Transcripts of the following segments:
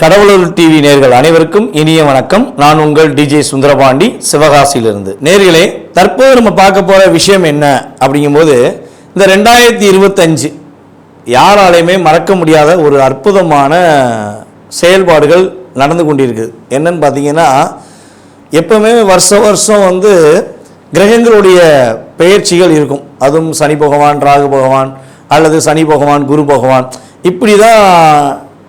கடவுளூர் TV நேர்கள் அனைவருக்கும் இனிய வணக்கம். நான் உங்கள் டிஜே சுந்தரபாண்டி சிவகாசியிலிருந்து. நேர்களே தற்போது நம்ம பார்க்க போகிற விஷயம் என்ன அப்படிங்கும்போது இந்த ரெண்டாயிரத்தி இருபத்தஞ்சு யாராலையுமே மறக்க முடியாத ஒரு அற்புதமான செயல்பாடுகள் நடந்து கொண்டிருக்குது என்னன்னு பார்த்தீங்கன்னா எப்பவுமே வருஷ வருஷம் வந்து கிரகங்களுடைய பெயர்ச்சிகள் இருக்கும். அதுவும் சனி பகவான் ராகு பகவான் அல்லது சனி பகவான் குரு பகவான். இப்படி தான்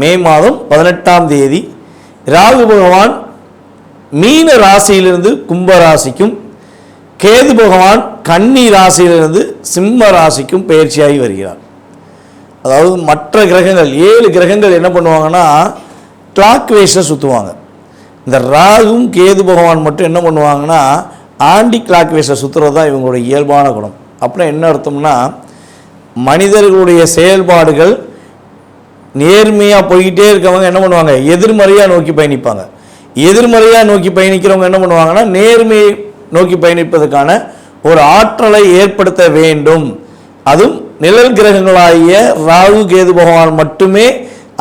மே மாதம் பதினெட்டாம் தேதி ராகு பகவான் மீன ராசியிலிருந்து கும்ப ராசிக்கும் கேது பகவான் கன்னி ராசியிலிருந்து சிம்ம ராசிக்கும் பயிற்சியாகி வருகிறார். அதாவது மற்ற கிரகங்கள் ஏழு கிரகங்கள் என்ன பண்ணுவாங்கன்னா கிளாக் வேஸில் சுற்றுவாங்க இந்த ராகும் கேது பகவான் மட்டும் என்ன பண்ணுவாங்கன்னா ஆண்டி கிளாக் வேஸை சுற்றுறது தான் இவங்களுடைய இயல்பான குணம். அப்படின்னா என்ன அர்த்தம்னா மனிதர்களுடைய செயல்பாடுகள் நேர்மையாக போய்கிட்டே இருக்கவங்க என்ன பண்ணுவாங்க? எதிர்மறையாக நோக்கி பயணிப்பாங்க. எதிர்மறையாக நோக்கி பயணிக்கிறவங்க என்ன பண்ணுவாங்கன்னா நேர்மையை நோக்கி பயணிப்பதற்கான ஒரு ஆற்றலை ஏற்படுத்த வேண்டும். அதுவும் நிழல் கிரகங்களாகிய ராகு கேது பகவான் மட்டுமே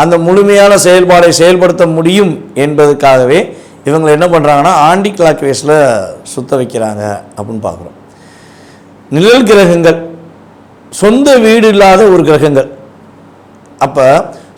அந்த முழுமையான செயல்பாடை செயல்படுத்த முடியும் என்பதற்காகவே இவங்க என்ன பண்ணுறாங்கன்னா ஆண்டி கிளாக் வேஸில் சுத்த வைக்கிறாங்க அப்படின்னு பார்க்குறோம். நிழல் கிரகங்கள் சொந்த வீடு இல்லாத ஒரு கிரகங்கள். அப்போ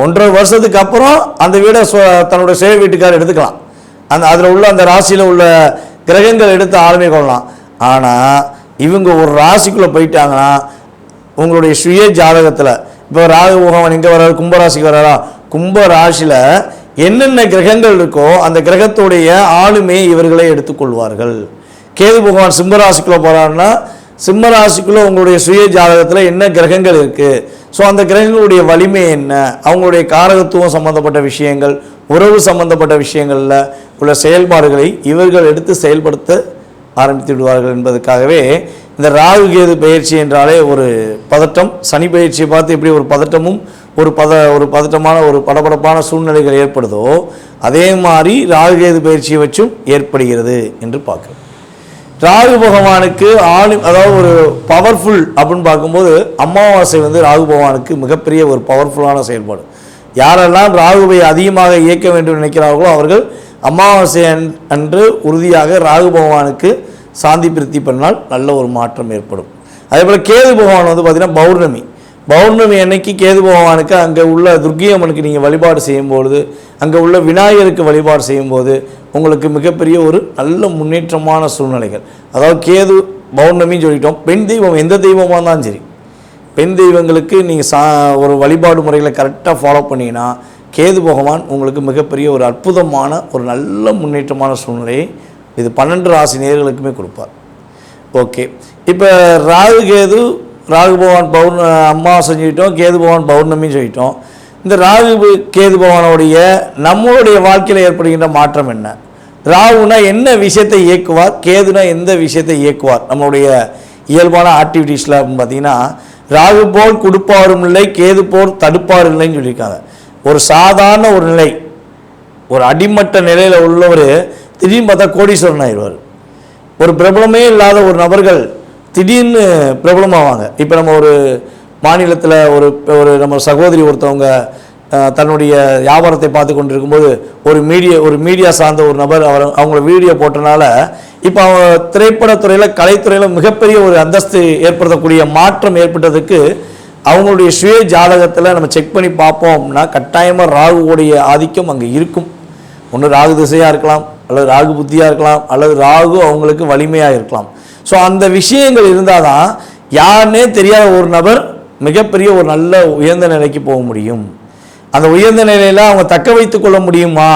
ஒன்றரை வருஷத்துக்கு அப்புறம் அந்த வீடை தன்னுடைய தன்னோட சேவை வீட்டுக்காரர் எடுத்துக்கலாம். அந்த அதில் உள்ள அந்த ராசியில் உள்ள கிரகங்கள் எடுத்து ஆளுமை கொள்ளலாம். ஆனால் இவங்க ஒரு ராசிக்குள்ளே போயிட்டாங்கன்னா உங்களுடைய சுய ஜாதகத்தில் இப்போ ராகு பகவான் எங்கே வர்றாரு கும்பராசிக்கு வர்றாரா? கும்ப ராசியில் என்னென்ன கிரகங்கள் இருக்கோ அந்த கிரகத்துடைய ஆளுமையை இவர்களே எடுத்துக்கொள்வார்கள். கேது பகவான் சிம்மராசிக்குள்ளே போகிறாருன்னா சிம்மராசிக்குள்ளே உங்களுடைய சுய ஜாதகத்தில் என்ன கிரகங்கள் இருக்குது ஸோ அந்த கிரகங்களுடைய வலிமை என்ன? அவங்களுடைய காரகத்துவம் சம்பந்தப்பட்ட விஷயங்கள் உறவு சம்பந்தப்பட்ட விஷயங்களில் உள்ள செயல்பாடுகளை இவர்கள் எடுத்து செயல்படுத்த ஆரம்பித்து விடுவார்கள் என்பதற்காகவே இந்த ராகு கேது பயிற்சி என்றாலே ஒரு பதட்டம். சனி பயிற்சியை பார்த்து எப்படி ஒரு பதட்டமும் ஒரு பத ஒரு பதட்டமான ஒரு படபடப்பான சூழ்நிலைகள் ஏற்படுதோ அதே மாதிரி ராகு கேது பயிற்சியை வச்சும் ஏற்படுகிறது என்று பார்க்கிறோம். ராகு பகவானுக்கு ஆளு அதாவது ஒரு பவர்ஃபுல் அப்படின்னு பார்க்கும்போது அமாவாசை வந்து ராகு பகவானுக்கு மிகப்பெரிய ஒரு பவர்ஃபுல்லான செயல்பாடு. யாரெல்லாம் ராகுவை அதிகமாக இயக்க வேண்டும் நினைக்கிறார்களோ அவர்கள் அமாவாசை அன்று உறுதியாக ராகு பகவானுக்கு சாந்தி பிரித்தி பண்ணால் நல்ல ஒரு மாற்றம் ஏற்படும். அதே போல் கேது பகவான் வந்து பார்த்திங்கன்னா பௌர்ணமி. பௌர்ணமி அன்னைக்கு கேது பகவானுக்கு அங்கே உள்ள துர்கியம்மனுக்கு நீங்கள் வழிபாடு செய்யும்பொழுது அங்கே உள்ள விநாயகருக்கு வழிபாடு செய்யும்போது உங்களுக்கு மிகப்பெரிய ஒரு நல்ல முன்னேற்றமான சூழ்நிலைகள். அதாவது கேது பௌர்ணமின்னு சொல்லிட்டோம். பெண் தெய்வம் எந்த தெய்வமாக இருந்தாலும் சரி. பெண் தெய்வங்களுக்கு நீங்கள் சா ஒரு வழிபாடு முறைகளை கரெக்டாக ஃபாலோ பண்ணீங்கன்னா கேது பகவான் உங்களுக்கு மிகப்பெரிய ஒரு அற்புதமான ஒரு நல்ல முன்னேற்றமான சூழ்நிலையை இது பன்னெண்டு ராசி நேர்களுக்குமே கொடுப்பார். ஓகே. இப்போ ராகு கேது ராகு பகவான் பௌர்ண அம்மா செஞ்சுக்கிட்டோம் கேது பகவான் பௌர்ணமின்னு சொல்லிட்டோம். இந்த ராகு கேது பகவானுடைய நம்மளுடைய வாழ்க்கையில் ஏற்படுகின்ற மாற்றம் என்ன? ராகுனா என்ன விஷயத்தை இயக்குவார்? கேதுனா எந்த விஷயத்தை இயக்குவார்? நம்மளுடைய இயல்பான ஆக்டிவிட்டீஸில் அப்படின்னு பார்த்தீங்கன்னா ராகு போல் கொடுப்பாரும் இல்லை கேது போல் தடுப்பாரும் இல்லைன்னு சொல்லியிருக்காங்க. ஒரு சாதாரண ஒரு நிலை ஒரு அடிமட்ட நிலையில் உள்ளவர் திடீர்னு பார்த்தா கோடீஸ்வரன் ஆயிடுவார். ஒரு பிரபலமே இல்லாத ஒரு நபர்கள் திடீர்னு பிரபலமாவாங்க. இப்போ நம்ம ஒரு மாநிலத்தில் ஒரு ஒரு நம்ம சகோதரி ஒருத்தவங்க தன்னுடைய வியாபாரத்தை பார்த்து கொண்டு இருக்கும்போது ஒரு மீடியா ஒரு மீடியா சார்ந்த ஒரு நபர் அவர் அவங்கள வீடியோ போட்டனால இப்போ அவங்க திரைப்படத்துறையில் கலைத்துறையில் மிகப்பெரிய ஒரு அந்தஸ்து ஏற்படுத்தக்கூடிய மாற்றம் ஏற்பட்டதுக்கு அவங்களுடைய சுய ஜாதகத்தில் நம்ம செக் பண்ணி பார்ப்போம்னா கட்டாயமாக ராகுவோடைய ஆதிக்கம் அங்கே இருக்கும். ஒன்று ராகு திசையாக இருக்கலாம் அல்லது ராகு புத்தியாக இருக்கலாம் அல்லது ராகு அவங்களுக்கு வலிமையாக இருக்கலாம். ஸோ அந்த விஷயங்கள் இருந்தால் தான் யாருன்னே தெரியாத ஒரு நபர் மிகப்பெரிய ஒரு நல்ல உயர்ந்த நிலைக்கு போக முடியும். அந்த உயர்ந்த நிலையில் அவங்க தக்க வைத்து கொள்ள முடியுமா?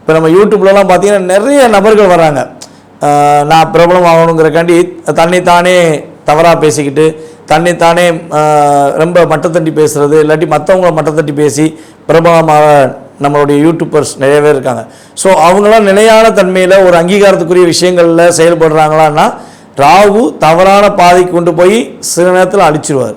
இப்போ நம்ம யூடியூப்லலாம் பார்த்தீங்கன்னா நிறைய நபர்கள் வராங்க. நான் பிரபலம் ஆகணுங்கிறக்காண்டி தன்னைத்தானே தவறாக பேசிக்கிட்டு தன்னைத்தானே ஆஹ் ரொம்ப மட்டத்தட்டி பேசுகிறது இல்லாட்டி மற்றவங்கள மட்டத்தட்டி பேசி பிரபலமாக நம்மளுடைய யூடியூபர்ஸ் நிறைய பேர் இருக்காங்க. ஸோ அவங்களாம் நிலையான தன்மையில் ஒரு அங்கீகாரத்துக்குரிய விஷயங்களில் செயல்படுறாங்களான்னா ராகு தவறான பாதைக்கு கொண்டு போய் சில நேரத்தில் அழிச்சிருவார்.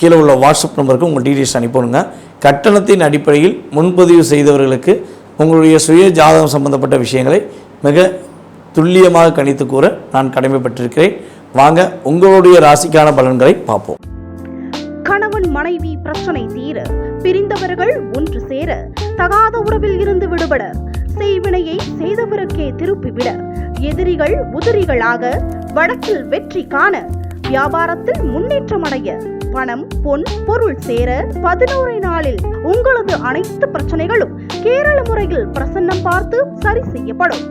கீழே உள்ள வாட்ஸ்அப் நம்பருக்கு உங்கள் டீட்டெயில்ஸ் அனுப்பிவிடுங்க. கட்டணத்தின் அடிப்படையில் முன்பதிவு செய்தவர்களுக்கு உங்களுடைய சுய ஜாதகம் சம்பந்தப்பட்ட விஷயங்களை மிக துல்லியமாக கணித்து கூற நான் கடமைப்பட்டிருக்கிறேன். வாங்க உங்களுடைய ராசிக்கான பலன்களை பார்ப்போம். கணவன் மனைவி பிரச்சனை தீர பிரிந்தவர்கள் ஒன்று சேர தகாத உறவில் இருந்து விடுபட செய்வினையை செய்தவருக்கே திருப்பிவிட எதிரிகள் உதிரிகளாக வழக்கில் வெற்றி காண வியாபாரத்தில் முன்னேற்றம் அடைய பணம் பொன் பொருள் சேர பதினோரு நாளில் உங்களது அனைத்து பிரச்சனைகளும் கேரள முறையில் பிரசன்னம் பார்த்து சரி செய்யப்படும்.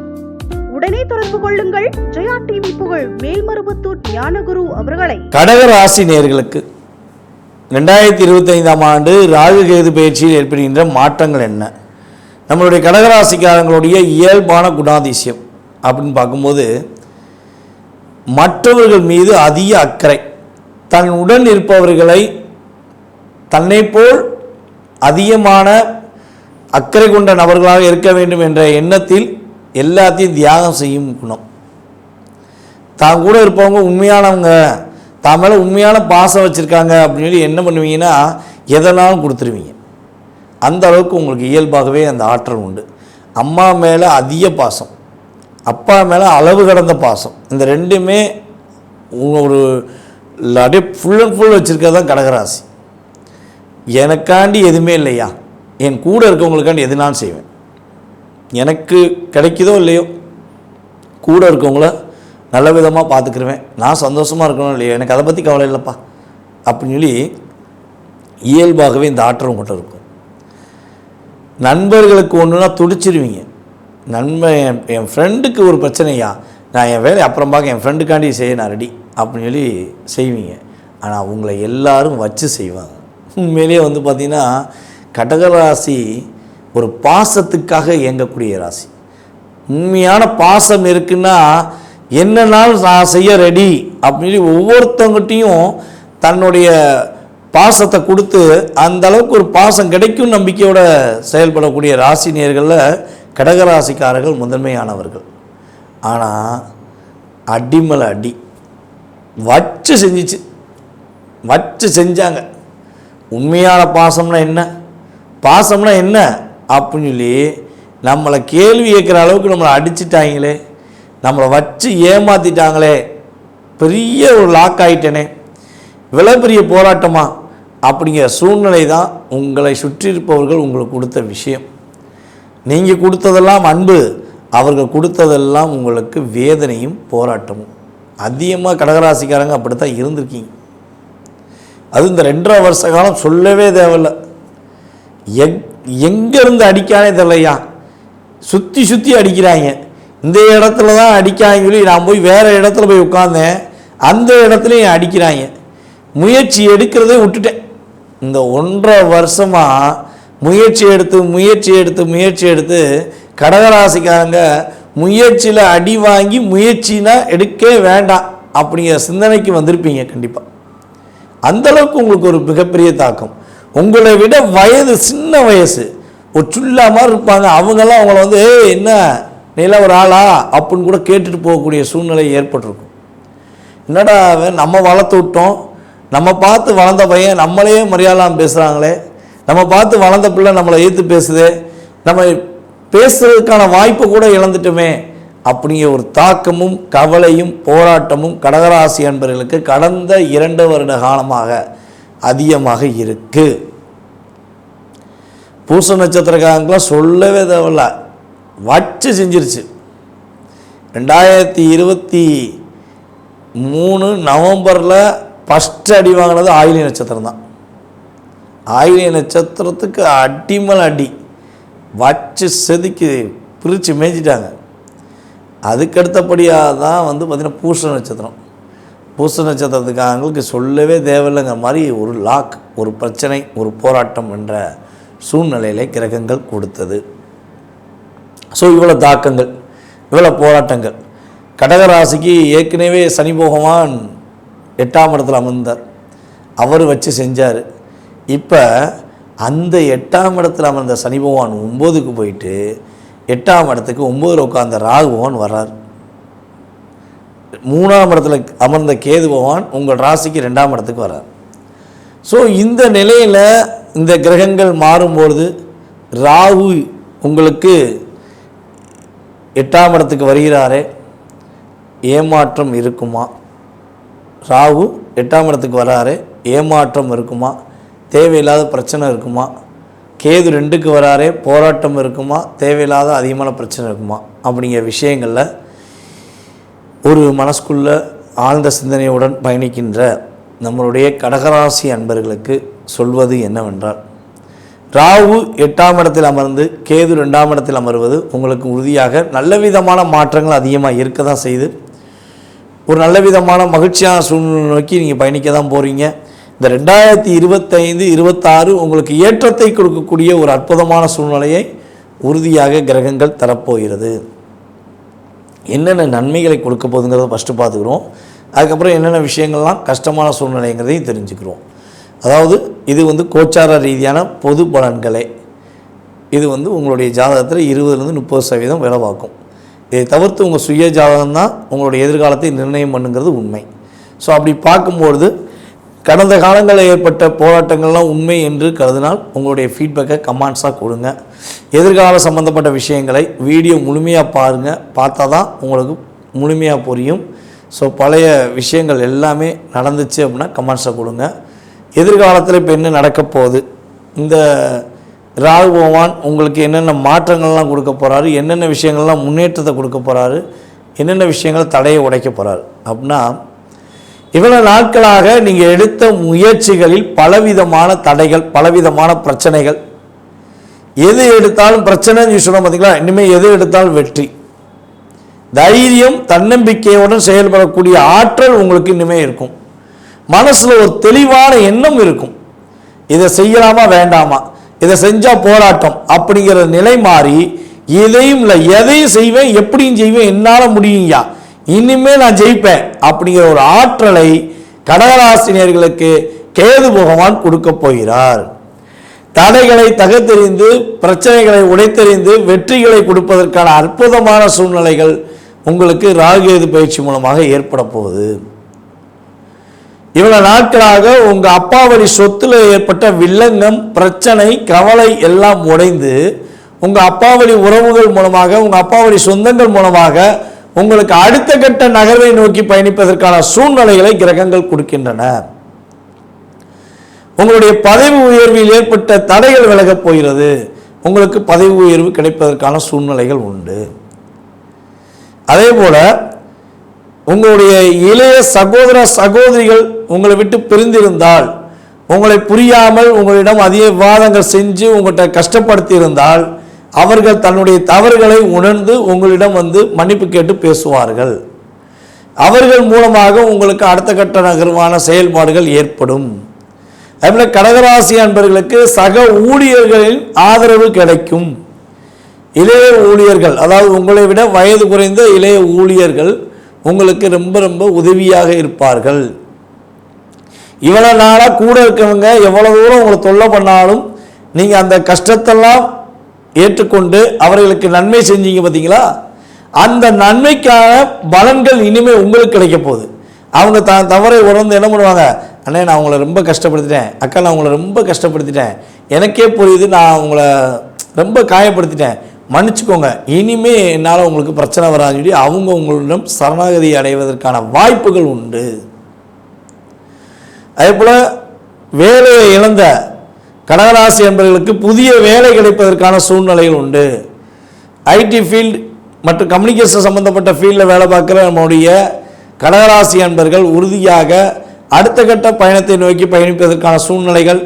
உடனே தொடர்பு கொள்ளுங்கள். ஜெயா டிவி புகழ் மேல்மருவத்தூர் ஞானகுரு அவர்களை. கடக ராசி ரெண்டாயிரத்தி இருபத்தைந்தாம் ஆண்டு ராகுகேது பயிற்சியில் ஏற்படுகின்ற மாற்றங்கள் என்ன? நம்மளுடைய கடகராசிக்காரங்களுடைய இயல்பான குணாதிசயம் அப்படின்னு பார்க்கும்போது மற்றவர்கள் மீது அதிக அக்கறை. தன் உடன் இருப்பவர்களை தன்னை போல் அதிகமான அக்கறை கொண்ட நபர்களாக இருக்க வேண்டும் என்ற எண்ணத்தில் எல்லாத்தையும் தியாகம் செய்யும் குணம். தான் கூட இருப்பவங்க உண்மையானவங்க தான் மேலே உண்மையான பாசம் வச்சுருக்காங்க அப்படின்னு சொல்லி என்ன பண்ணுவீங்கன்னா எதனாலும் கொடுத்துருவீங்க. அந்த அளவுக்கு உங்களுக்கு இயல்பாகவே அந்த ஆற்றல் உண்டு. அம்மா மேலே அதிக பாசம் அப்பா மேலே அளவு கடந்த பாசம். இந்த ரெண்டுமே ஒரு அப்படியே ஃபுல் அண்ட் ஃபுல் வச்சுருக்கிறது தான் கடகராசி. எனக்காண்டி எதுவுமே இல்லையா? என் கூட இருக்கவங்களுக்காண்டி எதுனாலும் செய்வேன்? எனக்கு கிடைக்குதோ இல்லையோ? கூட இருக்கவங்கள நல்ல விதமாக பார்த்துக்கிருவேன். நான் சந்தோஷமாக இருக்கணும் இல்லையோ? எனக்கு அதை பற்றி கவலை இல்லைப்பா. அப்படின்னு சொல்லி இயல்பாகவே இந்த ஆற்றல் உங்கள்கிட்ட இருக்கும். நண்பர்களுக்கு ஒன்றுனா துடிச்சிருவீங்க. நண்பன் என் என் ஃப்ரெண்டுக்கு ஒரு பிரச்சனையா? நான் என் வேலையை அப்புறம் பார்க்க என் ஃப்ரெண்டுக்காண்டி செய்ய நான் ரெடி அப்படின்னு சொல்லி செய்வீங்க. ஆனால் உங்களை எல்லாரும் வச்சு செய்வாங்க. உண்மையிலேயே வந்து பார்த்திங்கன்னா கடகராசி ஒரு பாசத்துக்காக இயங்கக்கூடிய ராசி. உண்மையான பாசம் இருக்குன்னா என்னன்னாலும் நான் செய்ய ரெடி அப்படின்னு சொல்லி ஒவ்வொருத்தவங்ககிட்டையும் தன்னுடைய பாசத்தை கொடுத்து அந்த அளவுக்கு ஒரு பாசம் கிடைக்கும் நம்பிக்கையோட செயல்படக்கூடிய ராசி நேர்களில் கடகராசிக்காரர்கள் முதன்மையானவர்கள். ஆனால் அடிமலை அடி. வச்சு செஞ்சிச்சு. வச்சு செஞ்சாங்க. உண்மையான பாசம்னா என்ன? பாசம்னா என்ன? அப்படின்னு சொல்லி நம்மளை கேள்வி கேட்குற அளவுக்கு நம்மளை அடிச்சிட்டாங்களே. நம்மளை வச்சு ஏமாத்திட்டாங்களே. பெரிய ஒரு லாக் ஆகிட்டேனே இவ்வளோ பெரிய போராட்டமா? அப்படிங்கிற சூழ்நிலை தான் உங்களை சுற்றி இருப்பவர்கள் உங்களுக்கு கொடுத்த விஷயம். நீங்கள் கொடுத்ததெல்லாம் அன்பு. அவர்கள் கொடுத்ததெல்லாம் உங்களுக்கு வேதனையும் போராட்டமும். அதிகமாக கடகராசிக்காரங்க அப்படி தான் இருந்திருக்கீங்க. அது இந்த ரெண்டரை வருஷ காலம் சொல்லவே தேவையில்ல. எங் எங்கேருந்து அடிக்கானே தெரியலையா? சுற்றி சுற்றி அடிக்கிறாங்க. இந்த இடத்துல தான் அடிக்காங்க சொல்லி நான் போய் வேறு இடத்துல போய் உட்காந்தேன் அந்த இடத்துலையும் அடிக்கிறாங்க. முயற்சி எடுக்கிறதே விட்டுட்டேன். இந்த ஒன்றரை வருஷமாக முயற்சி எடுத்து முயற்சி எடுத்து முயற்சி எடுத்து கடகராசிக்காரங்க முயற்சியில் அடி வாங்கி முயற்சினா எடுக்கவே வேண்டாம் அப்படிங்கிற சிந்தனைக்கு வந்திருப்பீங்க கண்டிப்பாக அந்த அளவுக்கு உங்களுக்கு ஒரு மிகப்பெரிய தாக்கம். உங்களை விட வயது சின்ன வயசு ஒரு சுல்லா மாதிரி இருப்பாங்க. அவங்கெல்லாம் அவங்கள வந்து ஏய் என்ன நில ஒரு ஆளா? அப்படின்னு கூட கேட்டுட்டு போகக்கூடிய சூழ்நிலை ஏற்பட்டிருக்கும். என்னடா நம்ம வளர்த்து விட்டோம். நம்ம பார்த்து வளர்ந்த பையன் நம்மளையே மரியாதைலாம் பேசுகிறாங்களே நம்ம பார்த்து வளர்ந்த பிள்ளை நம்மளை ஏற்று பேசுதே. நம்ம பேசுறதுக்கான வாய்ப்பு கூட இழந்துட்டுமே. அப்படிங்கிற ஒரு தாக்கமும் கவலையும் போராட்டமும் கடகராசி அன்பர்களுக்கு கடந்த இரண்டு வருட காலமாக அதிகமாக இருக்கு. பூச நட்சத்திரக்காரங்களாம் சொல்லவே தேவையில்ல. வச்சு செஞ்சிருச்சு. ரெண்டாயிரத்தி இருபத்தி மூணு நவம்பரில் ஃபஸ்ட்டு அடி வாங்கினது ஆயிலி நட்சத்திரம் தான். ஆயிலிய நட்சத்திரத்துக்கு அடிமல் அடி. வச்சு செதுக்கி பிரித்து மேய்ச்சிட்டாங்க அதுக்கடுத்தபடியாக தான் வந்து பார்த்திங்கன்னா பூச நட்சத்திரம். பூச நட்சத்திரத்துக்காரங்களுக்கு சொல்லவே தேவையில்லைங்கிற மாதிரி ஒரு லாக் ஒரு பிரச்சனை ஒரு போராட்டம் என்ற சூழ்நிலையில கிரகங்கள் கொடுத்தது. ஸோ இவ்வளோ தாக்கங்கள் இவ்வளோ போராட்டங்கள். கடகராசிக்கு ஏற்கனவே சனி பகவான் எட்டாம் இடத்துல அமர்ந்தார். அவர் வச்சு செஞ்சார். இப்போ அந்த எட்டாம் இடத்துல அமர்ந்த சனி பகவான் ஒம்போதுக்கு போயிட்டு எட்டாம் இடத்துக்கு ஒம்போதில் உட்கார்ந்த ராகு பகவான் வர்றார். மூணாம் இடத்துல அமர்ந்த கேது பகவான் உங்கள் ராசிக்கு ரெண்டாம் இடத்துக்கு வர்றார். ஸோ இந்த நிலையில் இந்த கிரகங்கள் மாறும்பொழுது ராகு உங்களுக்கு எட்டாம் இடத்துக்கு வருகிறாரே ஏமாற்றம் இருக்குமா? ராகு எட்டாம் இடத்துக்கு வராரு ஏமாற்றம் இருக்குமா? தேவையில்லாத பிரச்சனை இருக்குமா? கேது ரெண்டுக்கு வராரே போராட்டம் இருக்குமா? தேவையில்லாத அதிகமான பிரச்சனை இருக்குமா? அப்படிங்கிற விஷயங்களில் ஒரு மனசுக்குள்ள ஆழ்ந்த சிந்தனையுடன் பயணிக்கின்ற நம்மளுடைய கடகராசி அன்பர்களுக்கு சொல்வது என்னவென்றால் ராகு எட்டாம் இடத்தில் அமர்ந்து கேது ரெண்டாம் இடத்தில் அமர்வது உங்களுக்கு உறுதியாக நல்ல விதமான மாற்றங்கள் அதிகமாக இருக்க தான் செய்யுது ஒரு நல்ல விதமான மகிழ்ச்சியான சூழ்நிலை நோக்கி நீங்கள் பயணிக்க தான் போகிறீங்க இந்த ரெண்டாயிரத்தி இருபத்தைந்து இருபத்தாறு உங்களுக்கு ஏற்றத்தை கொடுக்கக்கூடிய ஒரு அற்புதமான சூழ்நிலையை உறுதியாக கிரகங்கள் தரப்போகிறது. என்னென்ன நன்மைகளை கொடுக்க போகுதுங்கிறத ஃபஸ்ட்டு பார்த்துக்குறோம். அதுக்கப்புறம் என்னென்ன விஷயங்கள்லாம் கஷ்டமான சூழ்நிலைங்கிறதையும் தெரிஞ்சுக்கிறோம். அதாவது இது வந்து கோச்சார ரீதியான பொது பலன்களே. இது வந்து உங்களுடைய ஜாதகத்தில் இருபதுலேருந்து முப்பது சதவீதம் வேலை இதை தவிர்த்து உங்கள் சுய ஜாதகம் தான் உங்களுடைய எதிர்காலத்தை நிர்ணயம் பண்ணுங்கிறது உண்மை. ஸோ அப்படி பார்க்கும்பொழுது கடந்த காலங்களில் ஏற்பட்ட போராட்டங்கள்லாம் உண்மை என்று கருதினால் உங்களுடைய ஃபீட்பேக்கை கமெண்ட்ஸாக கொடுங்க. எதிர்கால சம்மந்தப்பட்ட விஷயங்களை வீடியோ முழுமையாக பாருங்கள் பார்த்தா தான் உங்களுக்கு முழுமையாக புரியும். ஸோ பழைய விஷயங்கள் எல்லாமே நடந்துச்சு அப்படின்னா கமெண்ட்ஸை கொடுங்க. எதிர்காலத்தில் இப்போ என்ன நடக்க போகுது? இந்த ராகு பகவான் உங்களுக்கு என்னென்ன மாற்றங்கள்லாம் கொடுக்க போகிறாரு என்னென்ன விஷயங்கள்லாம் முன்னேற்றத்தை கொடுக்க போகிறாரு என்னென்ன விஷயங்கள் தடையை உடைக்க போகிறாரு அப்படின்னா இவ்வளவு நாட்களாக நீங்கள் எடுத்த முயற்சிகளில் பலவிதமான தடைகள் பலவிதமான பிரச்சனைகள். எது எடுத்தாலும் பிரச்சனைன்னு சொல்ல பார்த்தீங்களா இனிமேல் எது எடுத்தாலும் வெற்றி. தைரியம் தன்னம்பிக்கையுடன் செயல்படக்கூடிய ஆற்றல் உங்களுக்கு இனிமே இருக்கும். மனசில் ஒரு தெளிவான எண்ணம் இருக்கும். இதை செய்யலாமா வேண்டாமா? இதை செஞ்சால் போராட்டம் அப்படிங்கிற நிலை மாறி எதையும் இல்லை எதையும் செய்வேன் எப்படியும் செய்வேன் என்னால் முடியும்யா? இனிமே நான் ஜெயிப்பேன் அப்படிங்கிற ஒரு ஆற்றலை கடகராசினியர்களுக்கு கேது பகவான் கொடுக்க போகிறார். தடைகளை தகர்த்தெறிந்து பிரச்சனைகளை உடைத்தெறிந்து வெற்றிகளை கொடுப்பதற்கான அற்புதமான சூழ்நிலைகள் உங்களுக்கு ராகுகேது பயிற்சி மூலமாக ஏற்பட போகுது. இவ்வளவு நாட்களாக உங்க அப்பா வழி சொத்துல ஏற்பட்ட வில்லங்கம் பிரச்சனை கவலை எல்லாம் உடைந்து உங்க அப்பா வழி உறவுகள் மூலமாக உங்க அப்பா வழி சொந்தங்கள் மூலமாக உங்களுக்கு அடுத்த கட்ட நகர்வை நோக்கி பயணிப்பதற்கான சூழ்நிலைகளை கிரகங்கள் கொடுக்கின்றன. உங்களுடைய பதவி உயர்வில் ஏற்பட்ட தடைகள் விலகப் போகிறது. உங்களுக்கு பதவி உயர்வு கிடைப்பதற்கான சூழ்நிலைகள் உண்டு. அதே போல உங்களுடைய இளைய சகோதர சகோதரிகள் உங்களை விட்டு பிரிந்திருந்தால் உங்களை புரியாமல் உங்களிடம் அதிக விவாதங்கள் செஞ்சு உங்கள்கிட்ட கஷ்டப்படுத்தி இருந்தால் அவர்கள் தன்னுடைய தவறுகளை உணர்ந்து உங்களிடம் வந்து மன்னிப்பு கேட்டு பேசுவார்கள். அவர்கள் மூலமாக உங்களுக்கு அடுத்த கட்ட நகர்வான செயல்பாடுகள் ஏற்படும். அதுபோல் கடகராசி அன்பர்களுக்கு சக ஊழியர்களின் ஆதரவு கிடைக்கும். இளைய ஊழியர்கள் அதாவது உங்களை விட வயது குறைந்த இளைய ஊழியர்கள் உங்களுக்கு ரொம்ப ரொம்ப உதவியாக இருப்பார்கள். இவ்வளோ நாளாக கூட இருக்கவங்க எவ்வளோ தூரம் உங்களை தொல்லை பண்ணாலும் நீங்கள் அந்த கஷ்டத்தெல்லாம் ஏற்றுக்கொண்டு அவர்களுக்கு நன்மை செஞ்சீங்க பார்த்தீங்களா? அந்த நன்மைக்கான பலன்கள் இனிமேல் உங்களுக்கு கிடைக்க போகுது. அவங்க த தவறை உணர்ந்து என்ன பண்ணுவாங்க? அண்ணே நான் அவங்கள ரொம்ப கஷ்டப்படுத்திட்டேன். அக்கா நான் அவங்கள ரொம்ப கஷ்டப்படுத்திட்டேன். எனக்கே புரியுது நான் அவங்கள ரொம்ப காயப்படுத்திட்டேன். மன்னிச்சுக்கோங்க. இனிமே என்னால் உங்களுக்கு பிரச்சனை வராதுன்னு சொல்லி அவங்க உங்களிடம் சரணாகதி அடைவதற்கான வாய்ப்புகள் உண்டு. அதே போல் வேலையை இழந்த கடகராசி என்பவர்களுக்கு புதிய வேலை கிடைப்பதற்கான சூழ்நிலைகள் உண்டு. ஐடி ஃபீல்டு மற்றும் கம்யூனிகேஷன் சம்பந்தப்பட்ட ஃபீல்டில் வேலை பார்க்குற நம்முடைய கடகராசி அன்பர்கள் உறுதியாக அடுத்த கட்ட பயணத்தை நோக்கி பயணிப்பதற்கான சூழ்நிலைகள்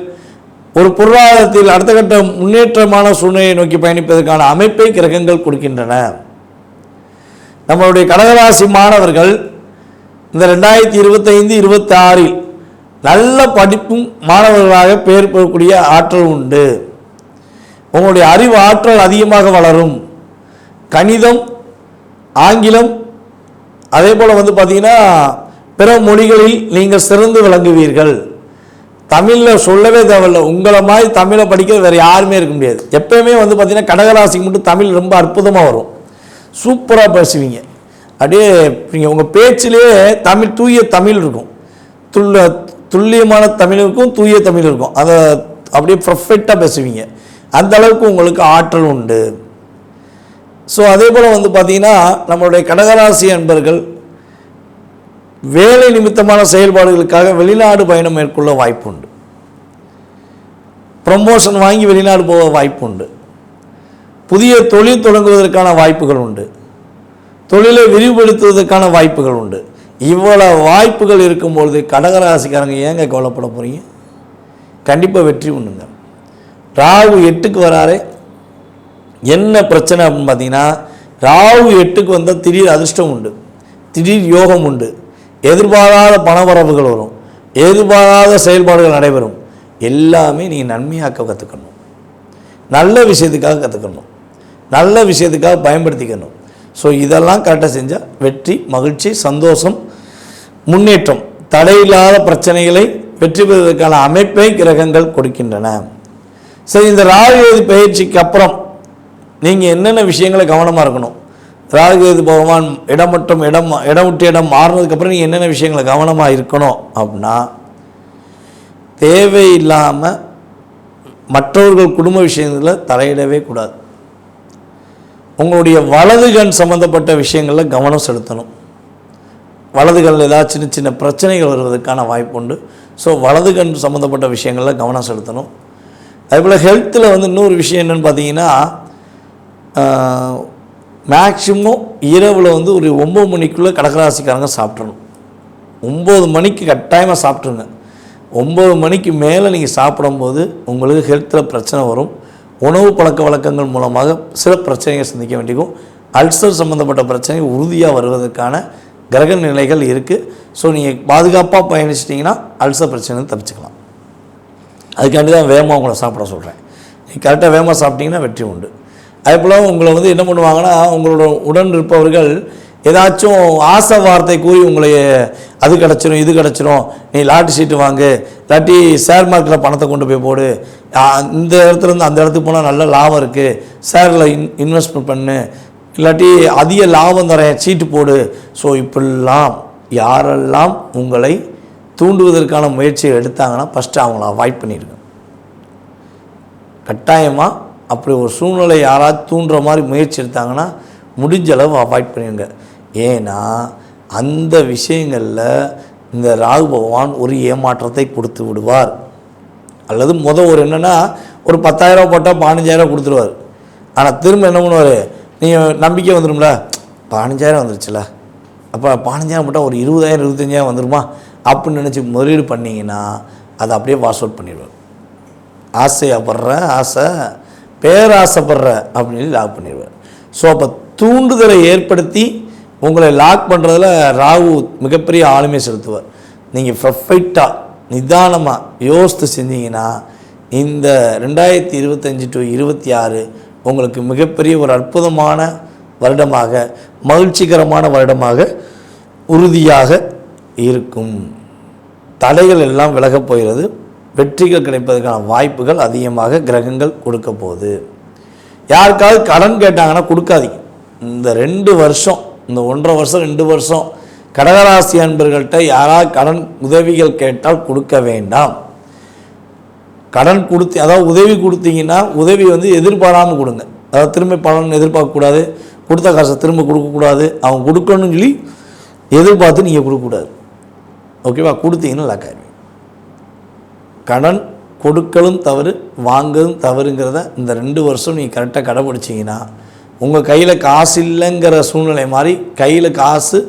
ஒரு பொருளாதாரத்தில் அடுத்த கட்ட முன்னேற்றமான சூழ்நிலையை நோக்கி பயணிப்பதற்கான அமைப்பை கிரகங்கள் கொடுக்கின்றன. நம்மளுடைய கடகராசி மாணவர்கள் இந்த ரெண்டாயிரத்தி இருபத்தைந்து இருபத்தி ஆறில் நல்ல படிப்பும் மாணவர்களாக பெயர் பெறக்கூடிய ஆற்றல் உண்டு. உங்களுடைய அறிவு ஆற்றல் அதிகமாக வளரும். கணிதம் ஆங்கிலம் அதே போல் வந்து பார்த்தீங்கன்னா பிற மொழிகளில் நீங்கள் சிறந்து விளங்குவீர்கள். தமிழில் சொல்லவே தேவையில்ல. உங்களை மாதிரி தமிழை படிக்க வேறு யாருமே இருக்க முடியாது. எப்பயுமே வந்து பார்த்தீங்கன்னா கடகராசிக்கு மட்டும் தமிழ் ரொம்ப அற்புதமாக வரும். சூப்பராக பேசுவீங்க. அப்படியே நீங்கள் உங்கள் பேச்சிலேயே தமிழ் தூய தமிழ் இருக்கும். துள்ள துல்லியமான தமிழ் இருக்கும் தூய தமிழ் இருக்கும் அதை அப்படியே பர்ஃபெக்டாக பேசுவீங்க. அந்த அளவுக்கு உங்களுக்கு ஆற்றல் உண்டு. ஸோ அதே போல் வந்து பார்த்தீங்கன்னா நம்மளுடைய கடகராசி அன்பர்கள் வேலை நிமித்தமான செயல்பாடுகளுக்காக வெளிநாடு பயணம் மேற்கொள்ள வாய்ப்பு உண்டு ப்ரமோஷன் வாங்கி வெளிநாடு போக வாய்ப்பு உண்டு புதிய தொழில் தொடங்குவதற்கான வாய்ப்புகள் உண்டு. தொழிலை விரிவுபடுத்துவதற்கான வாய்ப்புகள் உண்டு. இவ்வளோ வாய்ப்புகள் இருக்கும்பொழுது கடகராசிக்காரங்க ஏங்க கவலைப்பட போகிறீங்க கண்டிப்பாக வெற்றி உண்டுங்க. ராகு எட்டுக்கு வராரு. என்ன பிரச்சனை அப்படின்னு பார்த்தீங்கன்னா ராகு எட்டுக்கு வந்தால் திடீர் அதிர்ஷ்டம் உண்டு. திடீர் யோகம் உண்டு. எதிர்பாராத பணவரவுகள் வரும். எதிர்பாராத செயல்பாடுகள் நடைபெறும். எல்லாமே நீங்கள் நன்மையாக்க கற்றுக்கணும் நல்ல விஷயத்துக்காக கற்றுக்கணும் நல்ல விஷயத்துக்காக பயன்படுத்திக்கணும். ஸோ இதெல்லாம் கரெக்டாக செஞ்சால் வெற்றி மகிழ்ச்சி சந்தோஷம் முன்னேற்றம். தடையில்லாத பிரச்சனைகளை வெற்றி பெறுவதற்கான அமைப்பை கிரகங்கள் கொடுக்கின்றன. சரி இந்த ராகுகேது பயிற்சிக்கு அப்புறம் நீங்கள் என்னென்ன விஷயங்களை கவனமாக இருக்கணும்? ராகுகேது பகவான் இடம் மற்றும் இடம் இடம் விட்டு இடம் மாறினதுக்கப்புறம் நீங்கள் என்னென்ன விஷயங்களை கவனமாக இருக்கணும் அப்படின்னா தேவையில்லாமல் மற்றவர்கள் குடும்ப விஷயங்களில் தலையிடவே கூடாது. உங்களுடைய வலது கண் சம்மந்தப்பட்ட விஷயங்களில் கவனம் செலுத்தணும். வலது கண்ணில் ஏதாவது சின்ன சின்ன பிரச்சனைகள் வருவதற்கான வாய்ப்பு உண்டு. ஸோ வலது கண் சம்மந்தப்பட்ட விஷயங்களில் கவனம் செலுத்தணும். அதேபோல் ஹெல்த்தில் வந்து இன்னொரு விஷயம் என்னென்னு பார்த்தீங்கன்னா மேக்சிமம் இரவில் வந்து ஒரு ஒம்பது மணிக்குள்ளே கடகராசிக்காரங்க சாப்பிட்றணும் ஒம்பது மணிக்கு கட்டாயமாக சாப்பிட்ருங்க ஒம்பது மணிக்கு மேலே நீங்கள் சாப்பிடும்போது உங்களுக்கு ஹெல்த்தில் பிரச்சனை வரும். உணவு பழக்க வழக்கங்கள் மூலமாக சில பிரச்சனைகள் சந்திக்க வேண்டியிருக்கும். அல்சர் சம்மந்தப்பட்ட பிரச்சனை உறுதியாக வருவதற்கான கிரக நிலைகள் இருக்குது ஸோ நீங்கள் பாதுகாப்பாக பயணிச்சிட்டிங்கன்னா அல்சர் பிரச்சனை தப்பிச்சுக்கலாம். அதுக்காண்டி தான் வேகமாக உங்களை சாப்பிட சொல்கிறேன் நீங்கள் கரெக்டாக வேகமாக சாப்பிட்டீங்கன்னா வெற்றி உண்டு. அதே போல் உங்களை வந்து என்ன பண்ணுவாங்கன்னா உங்களோட உடன் இருப்பவர்கள் ஏதாச்சும் ஆசை வார்த்தை கூறி உங்களை அது கிடச்சிரும் இது கிடச்சிரும் நீ லாட்டு சீட்டு வாங்கு இல்லாட்டி ஷேர் மார்க்கெட்டில் பணத்தை கொண்டு போய் போடு. இந்த இடத்துல இருந்து அந்த இடத்துக்கு போனால் நல்ல லாபம் இருக்குது ஷேரில் இன் இன்வெஸ்ட்மெண்ட் பண்ணு. இல்லாட்டி அதிக லாபம் தரேன் சீட்டு போடு. ஸோ இப்படிலாம் யாரெல்லாம் உங்களை தூண்டுவதற்கான முயற்சியை எடுத்தாங்கன்னா ஃபஸ்ட்டு அவங்கள அவாய்ட் பண்ணிடுங்க. கட்டாயமாக அப்படி ஒரு சூழ்நிலை யாராவது தூண்டுற மாதிரி முயற்சி எடுத்தாங்கன்னா முடிஞ்ச அளவு அவாய்ட் பண்ணிடுங்க. ஏன்னா அந்த விஷயங்களில் இந்த ராகு பகவான் ஒரு ஏமாற்றத்தை கொடுத்து விடுவார். அல்லது முத ஒரு என்னென்னா ஒரு பத்தாயிரம் போட்டால் பதினஞ்சாயிரம் கொடுத்துருவார். ஆனால் திரும்ப என்ன பண்ணுவார்? நீங்கள் நம்பிக்கை வந்துடும்ல பதினஞ்சாயிரம் வந்துருச்சுல. அப்போ பதினஞ்சாயிரம் போட்டால் ஒரு இருபதாயிரம் இருபத்தஞ்சாயிரம் வந்துருமா? அப்படின்னு நினச்சி முதலீடு பண்ணிங்கன்னா அதை அப்படியே வாஷ் அவுட் பண்ணிடுவார். ஆசைப்படுற ஆசை பேராசைப்படுற அப்படின்னு லாக் பண்ணிடுவார். ஸோ அப்போ தூண்டுதலை ஏற்படுத்தி உங்களை லாக் பண்ணுறதுல ராகு மிகப்பெரிய ஆளுமை செலுத்துவார். நீங்கள் பர்ஃபெக்டாக நிதானமாக யோசித்து செஞ்சீங்கன்னா இந்த ரெண்டாயிரத்தி இருபத்தஞ்சி டு இருபத்தி ஆறு உங்களுக்கு மிகப்பெரிய ஒரு அற்புதமான வருடமாக மகிழ்ச்சிகரமான வருடமாக உறுதியாக இருக்கும். தடைகள் எல்லாம் விலகப் போகிறது. வெற்றிகள் கிடைப்பதற்கான வாய்ப்புகள் அதிகமாக கிரகங்கள் கொடுக்க போகுது. யாருக்காவது கடன் கேட்டாங்கன்னா கொடுக்காதீங்க. இந்த ரெண்டு வருஷம் இந்த ஒன்றரை வருஷம் ரெண்டு வருஷம் கடகராசி அன்பர்கள்ட்ட யாராவது கடன் உதவிகள் கேட்டால் கொடுக்க வேண்டாம். கடன் கொடுத்து அதாவது உதவி கொடுத்தீங்கன்னா உதவி வந்து எதிர்பாராமல் கொடுங்க. அதாவது திரும்ப பலன் எதிர்பார்க்கக்கூடாது கொடுத்த காசை திரும்ப கொடுக்கக்கூடாது அவங்க கொடுக்கணும்னு சொல்லி எதிர்பார்த்து நீங்கள் கொடுக்கக்கூடாது ஓகேவா கொடுத்தீங்கன்னா லாக் ஆயிடுவீங்க கடன் கொடுக்கலும் தவறு வாங்கலும் தவறுங்கிறத இந்த ரெண்டு வருஷம் நீங்கள் கரெக்டாக கடைப்பிடிச்சிங்கன்னா உங்கள் கையில் காசு இல்லைங்கிற சூழ்நிலை மாதிரி கையில் காசு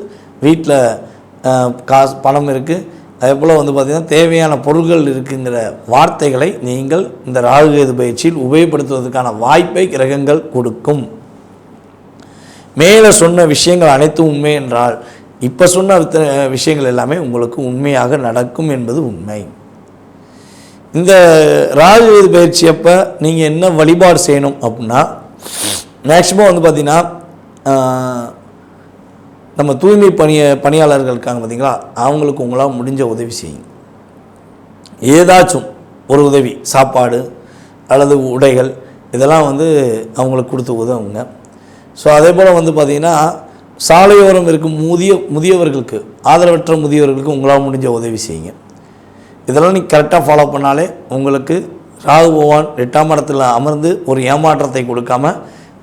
வீட்டில் காசு பணம் இருக்குது அதே போல் வந்து பார்த்திங்கன்னா தேவையான பொருட்கள் இருக்குங்கிற வார்த்தைகளை நீங்கள் இந்த ராகுகேது பயிற்சியில் உபயோகப்படுத்துவதற்கான வாய்ப்பை கிரகங்கள் கொடுக்கும். மேலே சொன்ன விஷயங்கள் அனைத்தும் உண்மை என்றால் இப்போ சொன்ன அத்தனை விஷயங்கள் எல்லாமே உங்களுக்கு உண்மையாக நடக்கும் என்பது உண்மை. இந்த ராகுகேது பயிற்சி அப்போ நீங்கள் என்ன வழிபாடு செய்யணும் அப்படின்னா மேக்ஸிமம் வந்து பார்த்திங்கன்னா நம்ம தூய்மை பணிய பணியாளர்கள் இருக்காங்க பார்த்தீங்களா அவங்களுக்கு உங்களால் முடிஞ்ச உதவி செய்யுங்க. ஏதாச்சும் ஒரு உதவி சாப்பாடு அல்லது உடைகள் இதெல்லாம் வந்து அவங்களுக்கு கொடுத்து உதவுங்க. ஸோ அதே போல் வந்து பார்த்திங்கன்னா சாலையோரம் இருக்கும் முதிய முதியவர்களுக்கு ஆதரவற்ற முதியவர்களுக்கு உங்களால் முடிஞ்ச உதவி செய்யுங்க. இதெல்லாம் நீ கரெக்டாக ஃபாலோ பண்ணாலே உங்களுக்கு ராகு பகவான் எட்டாம் இடத்துல அமர்ந்து ஒரு ஏமாற்றத்தை கொடுக்காம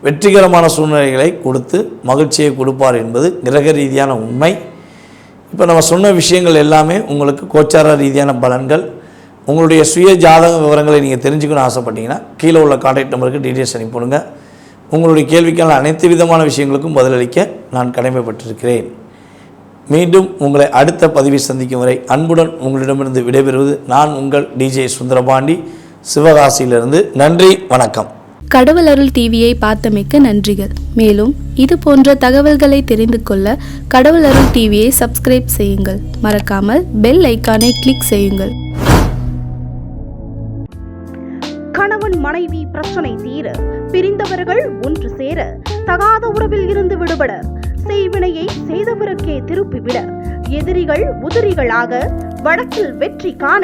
வெற்றிகரமான சூழ்நிலைகளை கொடுத்து மகிழ்ச்சியை கொடுப்பார் என்பது கிரக ரீதியான உண்மை. இப்போ நம்ம சொன்ன விஷயங்கள் எல்லாமே உங்களுக்கு கோச்சார ரீதியான பலன்கள். உங்களுடைய சுய ஜாதக விவரங்களை நீங்கள் தெரிஞ்சுக்கணும்னு ஆசைப்பட்டீங்கன்னா கீழே உள்ள கான்டாக்ட் நம்பருக்கு டீட்டெயில்ஸ் அனுப்பிவிடுங்க. உங்களுடைய கேள்விக்கான அனைத்து விதமான விஷயங்களுக்கும் பதிலளிக்க நான் கடமைப்பட்டிருக்கிறேன். மீண்டும் உங்களை அடுத்த பதிவை சந்திக்கும் வரை அன்புடன் உங்களிடமிருந்து விடைபெறுவது நான் உங்கள் டிஜே சுந்தரபாண்டி. சிவகாசியிலிருந்து நன்றி வணக்கம். கடவுள் அருள் டிவியை பார்த்தமைக்க நன்றிகள். மேலும் இது போன்ற தகவல்களை தெரிந்து கொள்ள கடவுள் அருள் டிவியை சப்ஸ்கிரைப் செய்யுங்கள். மறக்காமல் பெல் ஐக்கானை கிளிக் செய்யுங்கள். கணவன் மனைவி பிரச்சனை தீர பிரிந்தவர்கள் ஒன்று சேர தகாத உறவில் இருந்து விடுபட செய்வினையை செய்தவருக்கே திருப்பிவிட எதிரிகள் உதிரிகளாக வடக்கில் வெற்றி காண